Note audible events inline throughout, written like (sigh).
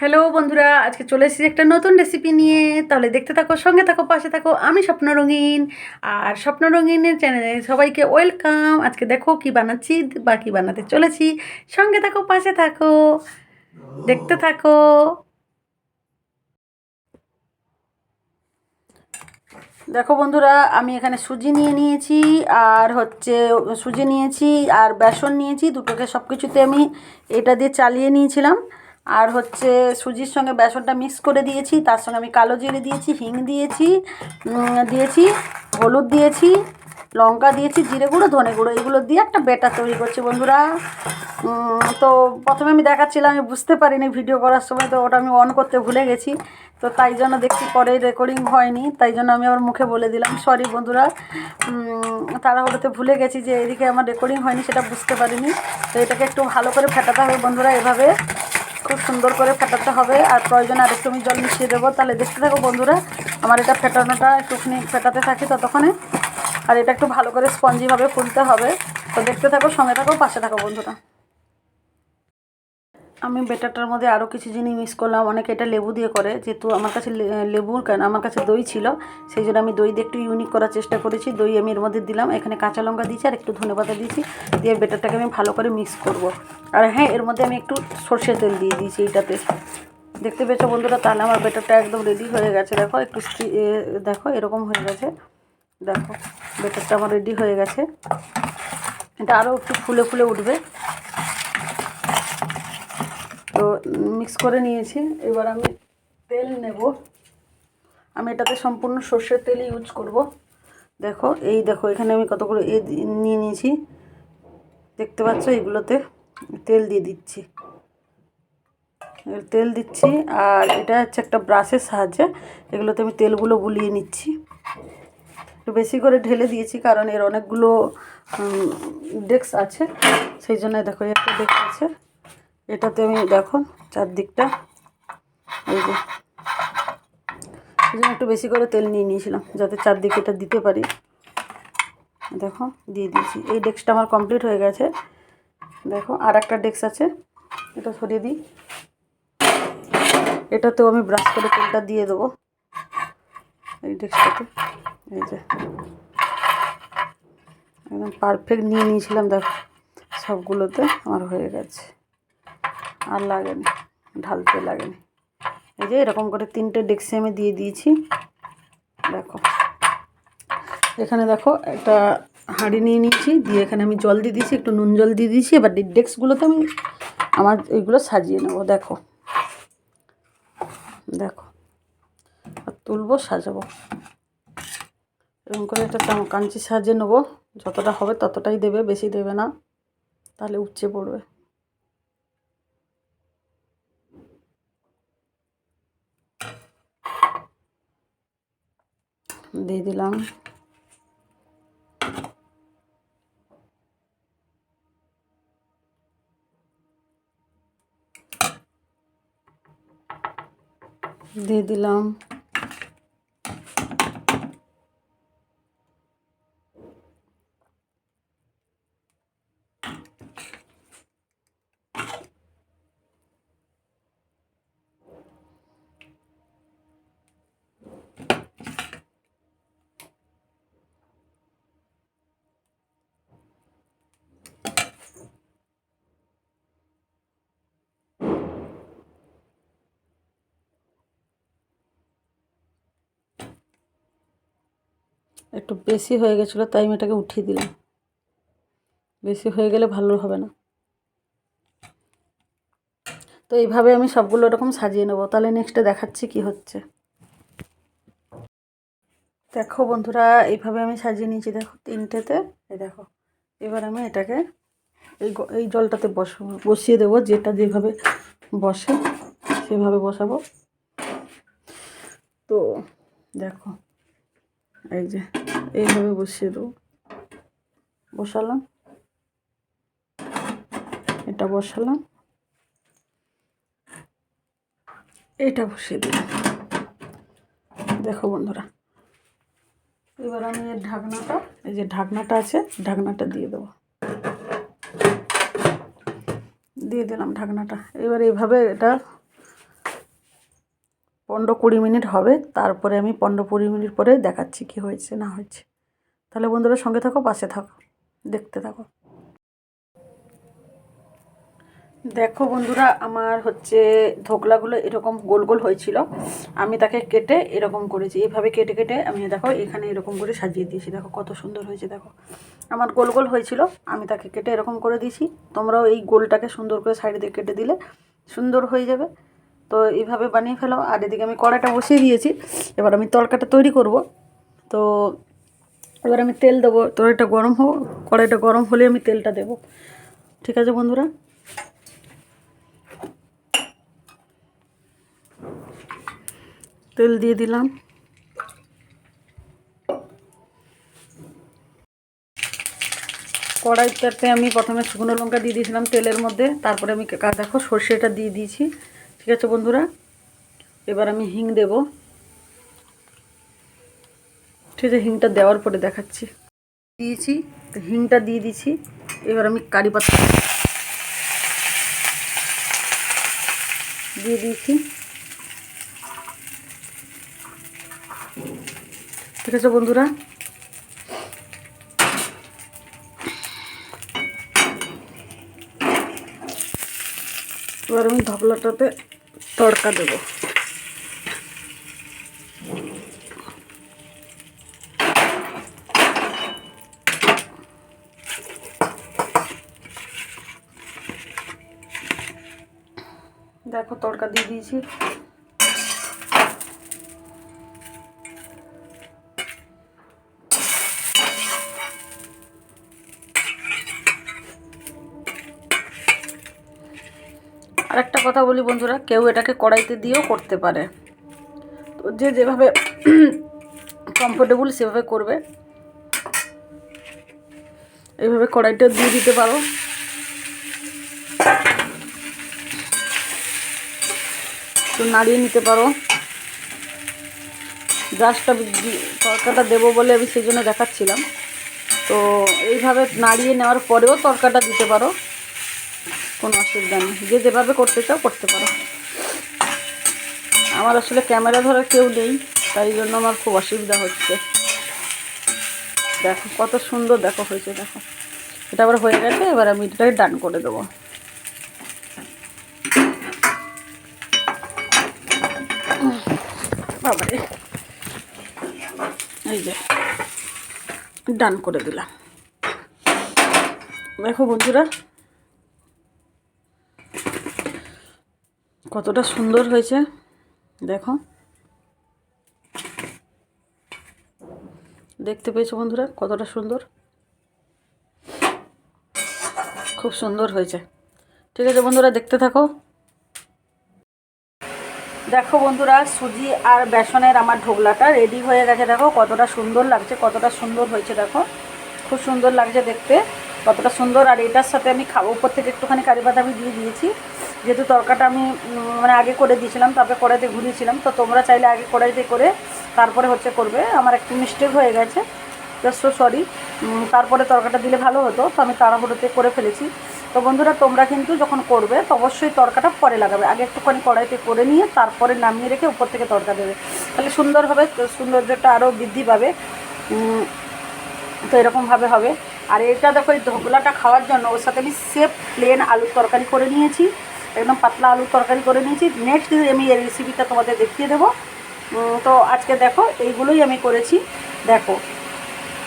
Hello বন্ধুরা, আজকে চলে এসেছি একটা নতুন রেসিপি নিয়ে। তাহলে দেখতে থাকো, সঙ্গে থাকো, পাশে থাকো, আমি স্বপ্ন রঙিন। আর স্বপ্ন রঙিনের চ্যানেলে সবাইকে ওয়েলকাম আজকে দেখো কি বানাচ্ছি বা কী বানাতে চলেছি। সঙ্গে থাকো, পাশে থাকো, দেখতে থাকো। দেখো বন্ধুরা, আমি এখানে সুজি নিয়ে নিয়েছি, আর হচ্ছে সুজি নিয়েছি, আর বেসন নিয়েছি। দুটোকে সব কিছুতে আমি এটা দিয়ে চালিয়ে নিয়েছিলাম। আর হচ্ছে সুজির সঙ্গে বেসনটা মিক্স করে দিয়েছি। তার সঙ্গে আমি কালো জিরে দিয়েছি, হিং দিয়েছি দিয়েছি, হলুদ দিয়েছি, লঙ্কা দিয়েছি, জিরে গুঁড়ো, ধনে গুঁড়ো। এগুলো দিয়ে একটা বেটার তৈরি করছি বন্ধুরা। তো প্রথমে আমি দেখাচ্ছিলাম, আমি বুঝতে পারিনি ভিডিও করার সময়, তো ওটা আমি অন করতে ভুলে গেছি। তো তাই জন্য দেখছি পরে রেকর্ডিং হয়নি, তাই জন্য আমি আমার মুখে বলে দিলাম সরি বন্ধুরা। তাড়াহুড়োতে ভুলে গেছি যে এদিকে আমার রেকর্ডিং হয়নি, সেটা বুঝতে পারিনি। তো এটাকে একটু ভালো করে ফেটাতে হবে বন্ধুরা এভাবে। খুব সুন্দর করে ফেটাতে হবে। আর প্রয়োজনে আরেকটু আমি জল মিশিয়ে দেবো। তাহলে দেখতে থাকো বন্ধুরা, আমার এটা ফেটানোটা একটুখানি ফেটাতে থাকি ততক্ষণে। আর এটা একটু ভালো করে স্পঞ্জিভাবে ফুলতে হবে। তো দেখতে থাকো, সঙ্গে থাকো, পাশে থাকো বন্ধুরা। আমি বেটারটার মধ্যে আরও কিছু জিনিস মিক্স করলাম। অনেকে এটা লেবু দিয়ে করে, যেহেতু আমার কাছে লে- লেবু কেন, আমার কাছে দই ছিল, সেই জন্য আমি দই দিয়ে একটু ইউনিক করার চেষ্টা করেছি। দই আমি এর মধ্যে দিলাম, এখানে কাঁচা লঙ্কা দিয়েছি আর একটু ধনেপাতা দিয়েছি, দিয়ে বেটারটাকে আমি ভালো করে মিক্স করব। আর হ্যাঁ এর মধ্যে আমি একটু সর্ষের তেল দিয়ে দিয়েছি এইটাতে। দেখতে পেয়েছ বন্ধুরা, তাহলে আমার বেটারটা একদম রেডি হয়ে গেছে। দেখো, একটু দেখো, এরকম হয়ে গেছে। দেখো, বেটারটা আমার রেডি হয়ে গেছে। এটা আরও একটু ফুলে ফুলে উঠবে। তো মিক্স করে নিয়েছি। এবার আমি তেল নেব। আমি এটাতে সম্পূর্ণ সর্ষের তেল ইউজ করব। দেখো, এই দেখো, এখানে আমি কতগুলো এ নিয়ে নিয়েছি। দেখতে পাচ্ছ এগুলোতে তেল দিয়ে দিচ্ছি। তেল দিচ্ছি, আর এটা হচ্ছে একটা ব্রাশের সাহায্যে এগুলোতে আমি তেলগুলো বুলিয়ে নিচ্ছি। একটু বেশি করে ঢেলে দিয়েছি, কারণ এর অনেকগুলো ডেস্ক আছে। সেই জন্য দেখো একটা ডেস্ক আছে। এটাতে আমি দেখো চারদিকটা, এই যে। জন্য একটু বেশি করে তেল নিয়ে নিয়েছিলাম, যাতে চারদিকে এটা দিতে পারি। দেখো, দিয়ে দিয়েছি। এই ডেস্কটা আমার কমপ্লিট হয়ে গেছে। দেখো আর একটা ডেস্ক আছে, এটা সরিয়ে দিই। এটাতেও আমি ব্রাশ করে তেলটা দিয়ে দেবো। এই ডেস্কটাতে, এই যে। একদম পারফেক্ট নিয়ে নিয়েছিলাম, দেখো। সবগুলোতে আমার হয়ে গেছে। আর লাগেনি ঢালতে লাগেনি এই যে এরকম করে তিনটে ডেক্সি আমি দিয়ে দিয়েছি। দেখো, এখানে দেখো একটা হাঁড়ি নিয়ে নিয়েছি, দিয়ে এখানে আমি জল দিয়ে দিয়েছি, একটু নুন জল দিয়ে দিয়েছি। এবার ডেস্কগুলোতে আমি আমার এইগুলো সাজিয়ে নেব, দেখো। দেখো, আর তুলবো, সাজাবো। এরকম করে একটা কাঞ্চি সাজিয়ে নেব, যতটা হবে ততটাই দেবে, বেশি দেবে না, তাহলে উপচে পড়বে। দিয়ে দিলাম। দিয়ে দিলাম। একটু বেশি হয়ে গেছিল, তাই আমি এটাকে উঠিয়ে দিলাম। বেশি হয়ে গেলে ভালো হবে না। তো এইভাবে আমি সবগুলো এরকম সাজিয়ে নেব। তাহলে নেক্সটে দেখাচ্ছি কি হচ্ছে। দেখো বন্ধুরা, এইভাবে আমি সাজিয়ে নিয়েছি। দেখো তিনটেতে, এই দেখো, এবার আমি এটাকে এই এই জলটাতে বস, বসিয়ে দেবো। যেটা যেভাবে বসে, সেভাবে বসাবো। তো দেখো এই যে, এইভাবে বসিয়ে দেবো। বসালাম। এটা বসালাম। এটা বসিয়ে দিলাম। দেখো বন্ধুরা, এবার আমি এর ঢাকনাটা, এই যে ঢাকনাটা আছে, ঢাকনাটা দিয়ে দেবো। দিয়ে দিলাম ঢাকনাটা। এবার এইভাবে এটা পনেরো কুড়ি মিনিট হবে, তারপরে আমি পনেরো কুড়ি মিনিট পরে দেখাচ্ছি কি হয়েছে, না হয়েছে। তাহলে বন্ধুরা সঙ্গে থাকো, পাশে থাকো, দেখতে থাকো। দেখো বন্ধুরা, আমার হচ্ছে ধোকলাগুলো এরকম গোল গোল হয়েছিল। আমি তাকে কেটে এরকম করেছি এইভাবে কেটে কেটে আমি দেখো এখানে এরকম করে সাজিয়ে দিয়েছি। দেখো কত সুন্দর হয়েছে, দেখো। আমার গোল গোল হয়েছিল, আমি তাকে কেটে এরকম করে দিয়েছি। তোমরাও এই গোলটাকে সুন্দর করে সাইড দিয়ে কেটে দিলে সুন্দর হয়ে যাবে। তো এইভাবে বানিয়ে ফেলো। আর এদিকে আমি কড়াইটা বসিয়ে দিয়েছি। এবার আমি তরকাটা তৈরি করব। তো এবার আমি তেল দেবো। তরকারিটা গরম হোক, কড়াইটা গরম হলে আমি তেলটা দেবো। ঠিক আছে, বন্ধুরা? তেল দিয়ে দিলাম। কড়াইটাতে আমি প্রথমে শুকনো লঙ্কা দিয়ে দিয়েছিলাম তেলের মধ্যে। তারপরে আমি দেখো সর্ষেটা দিয়ে দিয়েছি। ঠিক আছে বন্ধুরা? এবার আমি হিং দেব। ঠিক আছে, হিংটা দেওয়ার পরে দেখাচ্ছি। দিয়েছি হিংটা দিয়ে দিয়েছি। এবার আমি কারি পাতা দিয়ে দিয়েছি। ঠিক আছে বন্ধুরা? এবার আমি ধবলাটাতে তড়কা দেব। দেখো তড়কা দিয়ে দিয়েছি। আরেকটা কথা বলি বন্ধুরা, কেউ এটাকে কড়াইতে দিয়েও করতে পারে। তো যে যেভাবে (clears throat) কমফোর্টেবল সেভাবে করবে। এইভাবে কড়াইটা দিয়ে দিতে পারো। একটু নাড়িয়ে নিতে পারো। জাস্টটা তরকাটা দেবো বলে আমি সেই জন্য দেখাচ্ছিলাম। তো এইভাবে নাড়িয়ে নেওয়ার পরেও তরকাটা দিতে পারো। কোনো অসুবিধা নেই। যে যেভাবে করতে চাও করতে পারো। আমার আসলে ক্যামেরা ধরার কেউ নেই, তাই জন্য আমার খুব অসুবিধা হচ্ছে। দেখো, কত সুন্দর দেখো হয়েছে, দেখো। এটা আবার হয়ে গেছে, এবার আমি এটাকে ডান করে দেবো। এই যে, ডান করে দিলাম। দেখো বন্ধুরা কতটা সুন্দর হয়েছে, দেখো। দেখতে পেয়েছ বন্ধুরা কতটা সুন্দর? খুব সুন্দর হয়েছে। ঠিক আছে বন্ধুরা, দেখতে থাকো। দেখো বন্ধুরা, সুজি আর বেসনের আমার ঢোকলাটা রেডি হয়ে গেছে, দেখো। কতটা সুন্দর লাগছে, কতটা সুন্দর হয়েছে, দেখো। খুব সুন্দর লাগছে দেখতে। কতটা সুন্দর আর এটার সাথে আমি খাব। উপর থেকে একটুখানি কারি পাতা আমি দিয়ে দিয়েছি। যেহেতু তরকাটা আমি মানে আগে করে দিয়েছিলাম, তারপরে কড়াইতে ঘুরিয়েছিলাম, তো তোমরা চাইলে আগে কড়াইতে করে তারপরে হচ্ছে করবে। আমার একটু মিস্টেক হয়ে গেছে। জাস্ট সরি তারপরে তরকাটা দিলে ভালো হতো, তো আমি তাড়াহুড়োতে করে ফেলেছি। তো বন্ধুরা, তোমরা কিন্তু যখন করবে, তো অবশ্যই তরকাটা পরে লাগাবে। আগে একটুখানি কড়াইতে করে নিয়ে তারপরে নামিয়ে রেখে উপর থেকে তরকা দেবে। তাহলে সুন্দর হবে সৌন্দর্যটা আরও বৃদ্ধি পাবে। তো এরকমভাবে হবে। আর এটা দেখো, এই ধোকলাটা খাওয়ার জন্য ওর সাথে আমি সেফ প্লেন আলুর তরকারি করে নিয়েছি। একদম পাতলা আলুর তরকারি করে নিয়েছি। নেক্সট দিন আমি এই রেসিপিটা তোমাদের দেখিয়ে দেবো। তো আজকে দেখো, এইগুলোই আমি করেছি। দেখো,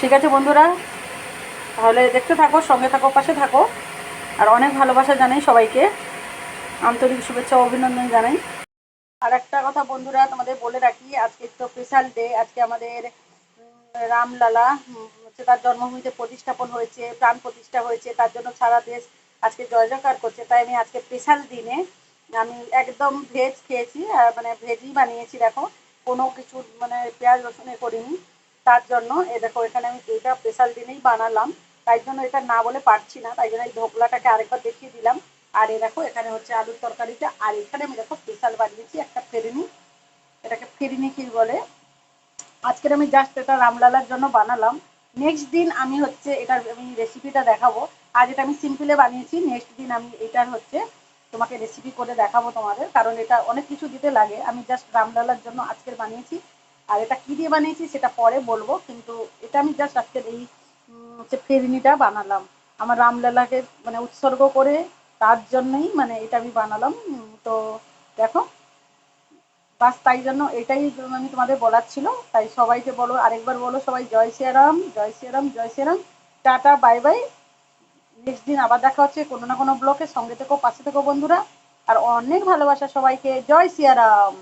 ঠিক আছে বন্ধুরা? তাহলে দেখতে থাকো, সঙ্গে থাকো, পাশে থাকো। আর অনেক ভালোবাসা জানাই সবাইকে। আন্তরিক শুভেচ্ছা অভিনন্দন জানাই। আর একটা কথা বন্ধুরা, তোমাদের বলে রাখি, আজকে তো স্পেশাল ডে আজকে আমাদের রামলালা হচ্ছে, তার জন্মভূমিতে প্রতিষ্ঠাপন হয়েছে, প্রাণ প্রতিষ্ঠা হয়েছে, তার জন্য সারা দেশ আজকে জয় জয়কার করছে। তাই আমি আজকে স্পেশাল দিনে আমি একদম ভেজ খেয়েছি, আর মানে ভেজই বানিয়েছি, দেখো। কোনো কিছু মানে পেঁয়াজ রসুনে করিনি। তার জন্য এ দেখো, এখানে আমি এটা স্পেশাল দিনেই বানালাম। তাই জন্য এটা না বলে পারছি না, তাই জন্য এই ঢোকলাটাকে আরেকবার দেখিয়ে দিলাম। আর এ দেখো, এখানে হচ্ছে আলুর তরকারিটা। আর এখানে আমি দেখো স্পেশাল বানিয়েছি একটা ফেরিনি। এটাকে ফেরিনি কি বলে? আজকের আমি জাস্ট এটা রামলালার জন্য বানালাম। নেক্সট দিন আমি হচ্ছে এটার, আমি রেসিপিটা দেখাবো। আজ এটা আমি সিম্পলে বানিয়েছি। নেক্সট দিন আমি এটার হচ্ছে তোমাকে রেসিপি করে দেখাবো তোমাদের। কারণ এটা অনেক কিছু দিতে লাগে। আমি জাস্ট রামলালার জন্য আজকের বানিয়েছি। আর এটা কী দিয়ে বানিয়েছি সেটা পরে বলব। কিন্তু এটা আমি জাস্ট আজকের এই হচ্ছে ফেরনিটা বানালাম। আমার রামলালাকে মানে উৎসর্গ করে তার জন্যই মানে এটা আমি বানালাম। তো দেখো। বাস, তাই জন্য এটাই আমি তোমাদের বলার ছিল। তাই সবাইকে বলো, আরেকবার বলো সবাই, জয় শ্রীরাম জয় শ্রীরাম জয় Shriram tata, bye bye. Next দিন আবার দেখা হচ্ছে কোনো না কোনো ব্লকে। সঙ্গে থেকো, পাশে থেকো, বন্ধুরা। আর অনেক ভালোবাসা সবাইকে। জয় সিয়ারাম।